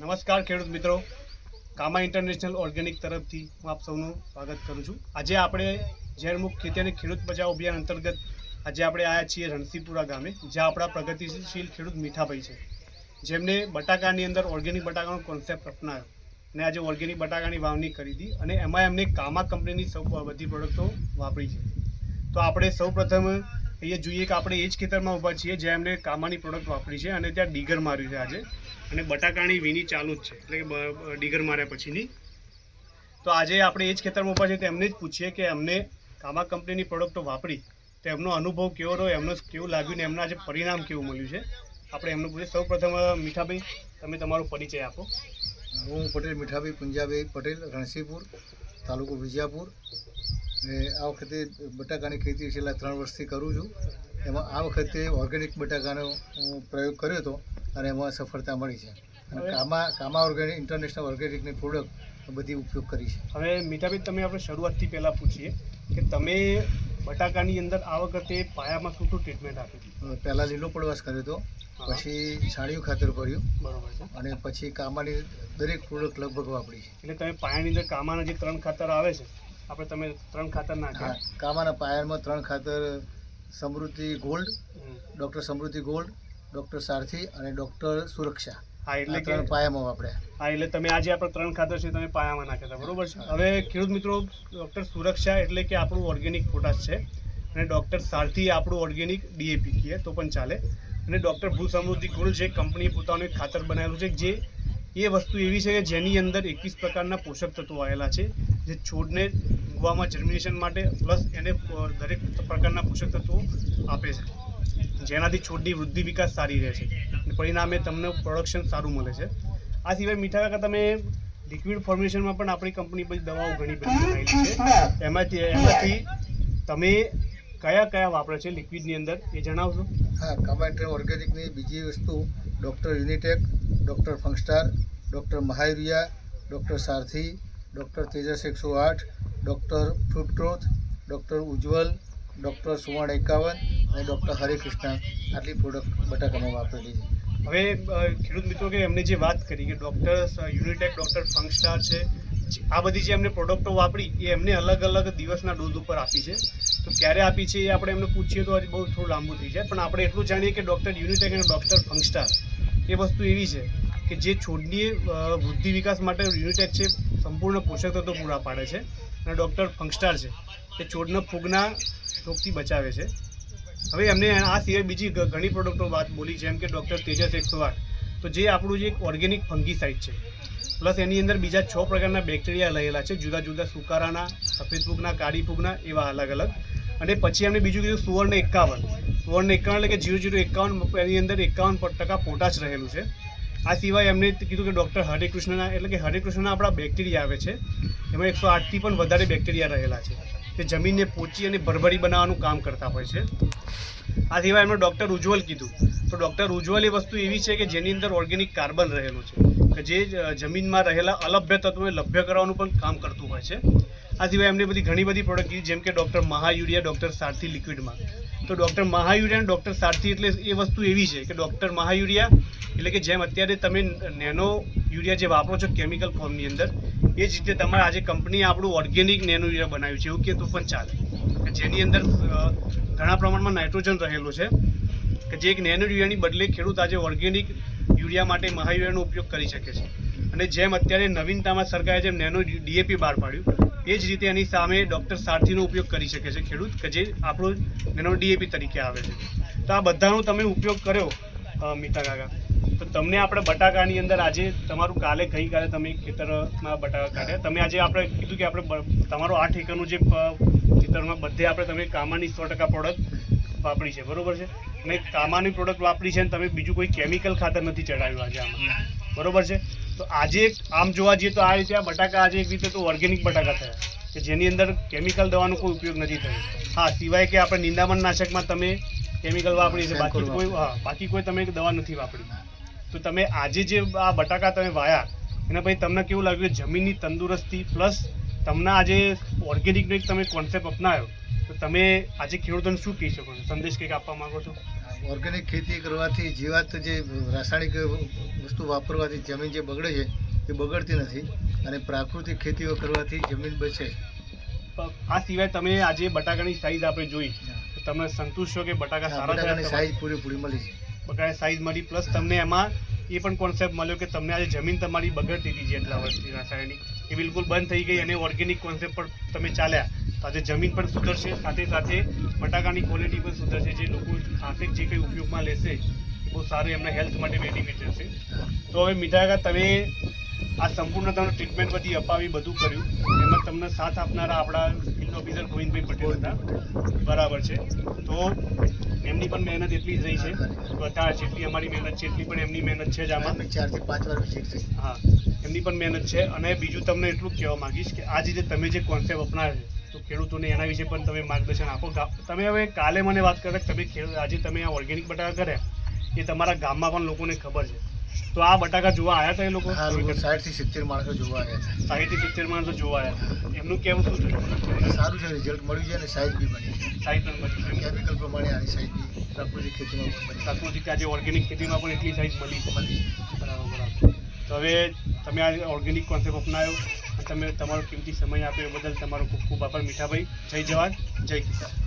નમસ્કાર ખેડૂત મિત્રો. કામા ઇન્ટરનેશનલ ઓર્ગેનિક તરફથી હું આપ સૌનું સ્વાગત કરું છું. આજે આપણે ઝેરમુખ ખેતી અને ખેડૂત બચાવ અભિયાન અંતર્ગત આજે આપણે આવ્યા છીએ રણસીપુરા ગામે, જ્યાં આપણા પ્રગતિશીલ ખેડૂત મીઠાભાઈ છે, જેમને બટાકાની અંદર ઓર્ગેનિક બટાકાનો કોન્સેપ્ટ અપનાવ્યો અને આજે ઓર્ગેનિક બટાકાની વાવણી કરી હતી અને એમાં એમને કામા કંપનીની સૌ બધી પ્રોડક્ટો વાપરી છે. તો આપણે સૌ પ્રથમ અહીંયા જોઈએ કે આપણે એ જ ખેતરમાં ઊભા છીએ, જ્યાં એમને કામાની પ્રોડક્ટ વાપરી છે અને ત્યાં ડીગર માર્યું છે આજે. અને બટાકાની વીની ચાલુ જ છે, એટલે કે ડીગર માર્યા પછીની. તો આજે આપણે એ જ ખેતરમાં ઊભા છીએ તેમને જ પૂછીએ કે અમને કામા કંપનીની પ્રોડક્ટો વાપરી, તો એમનો અનુભવ કેવો રહ્યો, એમનો કેવું લાગ્યું ને એમના આજે પરિણામ કેવું મળ્યું છે? આપણે એમનું પૂછીએ. સૌ પ્રથમ મીઠાભાઈ, તમે તમારો પરિચય આપો. હું પટેલ મીઠાભાઈ પુંજાભાઈ પટેલ, રણસીપુર તાલુકો વિજાપુર. અને આ વખતે બટાકાની ખેતી છેલ્લા ત્રણ વર્ષથી કરું છું. એમાં આ વખતે ઓર્ગેનિક બટાકાનો પ્રયોગ કર્યો હતો અને એમાં સફળતા મળી છે. અને કામા કામા ઓર્ગેનિક ઇન્ટરનેશનલ ઓર્ગેનિકની પ્રોડક્ટ બધી ઉપયોગ કરી છે. હવે મીઠાબેન તમે આપણે શરૂઆતથી પહેલાં પૂછીએ કે તમે બટાકાની અંદર આ વખતે પાયામાં શું શું ટ્રીટમેન્ટ આપી હતી પહેલાં લીલો પડવાશ કર્યો હતો પછી છાણિયું ખાતર કર્યું બરાબર છે. અને પછી કામાની દરેક પ્રોડક્ટ લગભગ વાપરી છે. એટલે તમે પાયાની અંદર કામાના જે ત્રણ ખાતર આવે છે આપણે તમે ત્રણ ખાતર નાખ્યા. કામાના પાયરમાં ત્રણ ખાતર Samruddhi gold doctor Samruddhi gold doctor Sarathi અને ડૉક્ટર સુરક્ષા. હા એટલે ત્રણ પાયામાં આપણે. હા એટલે તમે આજે આપણે ત્રણ ખાતર છે તમે પાયામાં નાખ્યા હતા બરોબર છે? હવે ખેડૂત મિત્રો ડૉક્ટર સુરક્ષા એટલે કે આપણું ઓર્ગેનિક પોટાશ છે અને ડૉક્ટર સારથી આપણું ઓર્ગેનિક ડીએપી કહીએ તો પણ ચાલે. અને ડૉક્ટર ભૂ સમૃદ્ધિ ગોલ્ડ જે કંપનીએ પોતાનું ખાતર બનાવેલું છે જે એ વસ્તુ એવી છે કે જેની અંદર એકવીસ પ્રકારના પોષક તત્વો આવેલા છે, જે છોડને ઉગવામાં જર્મિનેશન માટે પ્લસ એને દરેક પ્રકારના પોષક તત્વો આપે છે. જેનાથી છોડની વૃદ્ધિ વિકાસ સારી રહે છે પરિણામે તમને પ્રોડક્શન સારું મળે છે. આ સિવાય મીઠા કાકા તમે લિક્વિડ ફોર્મેશનમાં પણ આપણી કંપની બધી દવાઓ ઘણી બધી બનાવેલી છે. એમાંથી એમાંથી તમે કયા કયા વાપરે છે લિક્વિડની અંદર એ જણાવશો? હા કામાઇન્ટર ઓર્ગેનિકની બીજી વસ્તુ doctor Unitech doctor Fungstar, doctor મહાયુરિયા doctor Sarathi, doctor Tejas એકસો આઠ, doctor fruit growth doctor Ujjwal, doctor Suvarna એકાવન અને ડૉક્ટર હરેકૃષ્ણ. આટલી પ્રોડક્ટ બટાકામાં વાપરેલી છે. હવે ખેડૂત મિત્રો કે એમને જે વાત કરી કે ડૉક્ટર યુનિટેક ડૉક્ટર ફંગસ્ટાર છે આ બધી જે એમને પ્રોડક્ટો વાપરી, એ એમને અલગ અલગ દિવસના ડોઝ ઉપર આપી છે. તો ક્યારે આપી છે એ આપણે એમને પૂછીએ તો આજે બહુ થોડું લાંબુ થઈ જાય. પણ આપણે એટલું જાણીએ કે ડૉક્ટર યુનિટેક અને ડૉક્ટર ફંગસ્ટાર. એ વસ્તુ એવી છે કે જે છોડની વૃદ્ધિ વિકાસ માટે યુનિટેક છે, સંપૂર્ણ પોષક તત્વો પૂરા પાડે છે. અને ડૉક્ટર ફંગસ્ટાર છે તે છોડના ફૂગના રોગથી બચાવે છે. હવે એમને આ સિવાય બીજી ઘણી પ્રોડક્ટો વાત બોલી જેમ કે ડૉક્ટર તેજસ એકસો આઠ. તો જે આપણું જે એક ઓર્ગેનિક ફંગીસાઇડ છે પ્લસ એની અંદર બીજા છ પ્રકારના બેક્ટેરિયા લયેલા છે, જુદા જુદા સુકારાના, સફેદ ફૂગના, કાળી ફૂગના, એવા અલગ અલગ. અને પછી એમને બીજું કીધું સુવર્ણ એકાવન. સુવર્ણ એકાવન એટલે કે જીરો જીરો એકાવન એની અંદર એકાવન ટકા પોટાશ રહેલું છે. આ સિવાય એમને કીધું કે ડૉક્ટર હરેકૃષ્ણના એટલે કે હરેકૃષ્ણના આપણા બેક્ટેરિયા આવે છે. એમાં એકસો આઠથી પણ વધારે બેક્ટેરિયા રહેલા છે. તે જમીનને પોચી અને ભરભરી બનાવવાનું કામ કરતા હોય છે. આ સિવાય એમણે ડૉક્ટર ઉજ્જવલ કીધું. તો ડૉક્ટર ઉજ્જવલ એ વસ્તુ એવી છે કે જેની અંદર ઓર્ગેનિક કાર્બન રહેલું છે. કે જે જમીનમાં રહેલા અલભ્ય તત્વોને લભ્ય કરવાનું પણ કામ કરતું હોય છે. આ સિવાય એમને બધી ઘણી બધી પ્રોડક્ટ કીધી, જેમ કે ડૉક્ટર મહાયુરિયા ડૉક્ટર સારથી લિક્વિડમાં તો ડૉક્ટર મહાયુરિયા અને ડૉક્ટર સારથી એટલે એ વસ્તુ એવી છે કે ડૉક્ટર મહાયુરિયા એટલે કે જેમ અત્યારે તમે નેનો યુરિયા જે વાપરો છો કેમિકલ ફોર્મની અંદર, એ જ રીતે તમારે આજે કંપનીએ આપણું ઓર્ગેનિક નેનો યુરિયા બનાવ્યું છે, એવું કે તો પણ ચાલે. જેની અંદર ઘણા પ્રમાણમાં નાઇટ્રોજન રહેલું છે, કે જે એક નેનો યુરિયાની બદલે ખેડૂત આજે ઓર્ગેનિક યુરિયા માટે મહાયુરિયાનો ઉપયોગ કરી શકે છે. અને જેમ અત્યારે નવીનતામાં સરકારે જેમ નેનો ડીએપી બહાર પાડ્યું, એ જ રીતે એની સામે ડૉક્ટર સારથીનો ઉપયોગ કરી શકે છે ખેડૂત, કે જે આપણો નેનો ડીએપી તરીકે આવે છે. તો આ બધાનો તમે ઉપયોગ કર્યો મિતા કાકા. તો તમને આપણે બટાકાની અંદર આજે તમારું કાલે ગઈકાલે તમે ખેતરમાં બટાકા કાઢ્યા. તમે આજે આપણે કીધું કે આપણે તમારો આઠ એકરનું જે ખેતરમાં બધે આપણે તમે કામાની સો ટકા પ્રોડક્ટ વાપરી છે. બરોબર છે? અને કામાની પ્રોડક્ટ વાપરી છે અને તમે બીજું કોઈ કેમિકલ ખાતર નથી ચડાવ્યું આજે આમાં. બરોબર છે? તો આજે આમ જોવા જઈએ તો આ રીતે આ બટાકા આજે એક રીતે તો ઓર્ગેનિક બટાકા થયા કે જેની અંદર કેમિકલ દવાનો કોઈ ઉપયોગ નથી થયો. હા સિવાય કે આપણે નિંદામણ નાશકમાં તમે કેમિકલ વાપરી છે બાકી કોઈ હા બાકી કોઈ તમે દવા નથી વાપરી. તો તમે આજે જે આ બટાકા તમે વાયા એના પછી તમને કેવું લાગ્યું જમીનની તંદુરસ્તી પ્લસ તમને આજે ઓર્ગેનિકનો એક તમે કોન્સેપ્ટ અપનાવ્યો તો તમે આજે ખેડૂતોને શું કહી શકો છો? સંદેશ કંઈક આપવા માંગો છો? ઓર્ગેનિક ખેતી કરવાથી જીવાત જે રાસાયણિક વસ્તુ વાપરવાથી જમીન જે બગડે છે એ બગડતી નથી અને પ્રાકૃતિક ખેતીઓ કરવાથી જમીન બચે આ સિવાય તમે આજે બટાકાની સાઈઝ આપણે જોઈ. તો તમે સંતુષ્ટ છો કે બટાકા સારા બટાકાની સાઈઝ પૂરેપૂરી મળી છે. બટાકા સાઈઝ મળી પ્લસ તમને એમાં એ પણ કોન્સેપ્ટ મળ્યો કે તમને આજે જમીન તમારી બગડતી હતી જેટલા વર્ષથી રાસાયણિક. એ બિલકુલ બંધ થઈ ગઈ અને ઓર્ગેનિક કોન્સેપ્ટ પર તમે ચાલ્યા. આજે જમીન પણ સુધરશે સાથે સાથે બટાકાની ક્વોલિટી પણ સુધરશે. જે લોકો ખાસે જે કંઈ ઉપયોગમાં લેશે બહુ સારું એમના હેલ્થ માટે બેનિફિટ રહેશે. તો હવે મીઠાકા તમે આ સંપૂર્ણ તમને ટ્રીટમેન્ટ બધી અપાવી બધું કર્યું. એમાં તમને સાથ આપનારા આપણા ફિલ્ડ ઓફિસર ગોવિંદભાઈ પટેલ હતા. બરાબર છે. તો એમની પણ મહેનત એટલી જ રહી છે. બધા જેટલી અમારી મહેનત છે એટલી પણ એમની મહેનત છે જ આમાં. ચારથી પાંચ વાર વિઝિટ થઈ હા એમની પણ મહેનત છે. અને બીજું તમને એટલું કહેવા માંગીશ કે આ જે તમે જે કોન્સેપ્ટ અપનાવ્યો છે ખેડૂતોને એના વિશે પણ તમે માર્ગદર્શન આપો. તમે હવે કાલે મને વાત કરે તમે ખેડૂત આજે તમે આ ઓર્ગેનિક બટાકા કર્યા. એ તમારા ગામમાં પણ લોકોને ખબર છે. તો આ બટાકા જોવા આવ્યા હતા એ લોકો? સાઠથી સિત્તેર માણસો જોવા આવ્યા હતા થી સિત્તેર માણસો જોવા આવ્યા હતા એમનું કેવું શું અને સારું છે રિઝલ્ટ મળ્યું છે અને સાઈઝ બી બની છે. સાઈઝ પણ બધી કેમિકલ પ્રમાણે આની સાઈઝ બી પ્રાકૃતિક ખેતીમાં પણ બની પ્રાકૃતિક આજે ઓર્ગેનિક ખેતીમાં પણ એટલી સાઈઝ મળી છે. મળી બરાબર બરાબર. તો હવે તમે આ ઓર્ગેનિક કોન્સેપ્ટ અપનાવ્યો. તમે તમારો કિંમતી સમય આપ્યો એ બદલ તમારો ખૂબ ખૂબ આભાર, મીઠાભાઈ. જય જવાન, જય કિસાન.